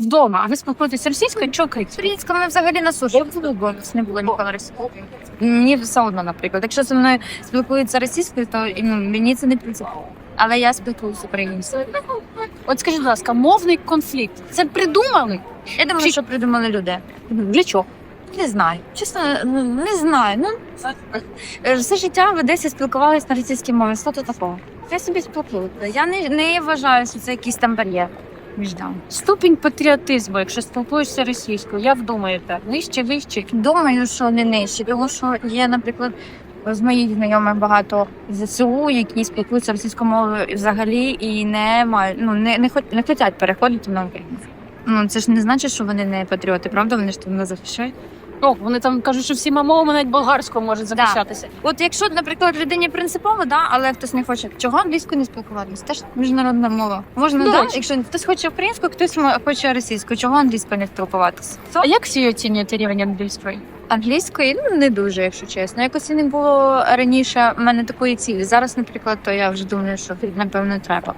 вдома, а ви спілкуєтеся російською чи українською? Українська мене взагалі на суші. Я не було ніколи російською. Мені все одно, наприклад. Якщо зі мною спілкуються російською, то ну, мені це не принципово. Але я спілкуюся українською. От скажіть, будь ласка, мовний конфлікт це придумали? Я думаю, що придумали люди. Для чого? Не знаю. Чесно, ну, не знаю. Ну все життя в Одесі спілкувалися на російській мові. Що тут такого? Я собі спілкуюся. Я не, не вважаю, що це якийсь там бар'єр між нами. Ступінь патріотизму, якщо спілкуєшся російською, як думаєте, нижче, вище? Думаю, що не нижче, тому що є, наприклад, з моїх знайомих багато ЗСУ, які спілкуються російською мовою взагалі і не мають, ну не, не, хоч не хочуть переходити на українську. Ну це ж не значить, що вони не патріоти, правда? Вони ж там не захищають. Ну, вони там кажуть, що всіма мовами навіть болгарською можуть захищатися. От якщо, наприклад, людині принципово, да, але хтось не хоче, чого англійською не спілкуватися? Теж міжнародна мова. Можна До да, якщо хтось хоче українською, хтось хоче російською, чого англійською не спілкуватися? А як всі оцінюєте рівень англійської? Англійської ну не дуже, якщо чесно. Якось і не було раніше в мене такої цілі. Зараз, наприклад, то я вже думаю, що напевно треба.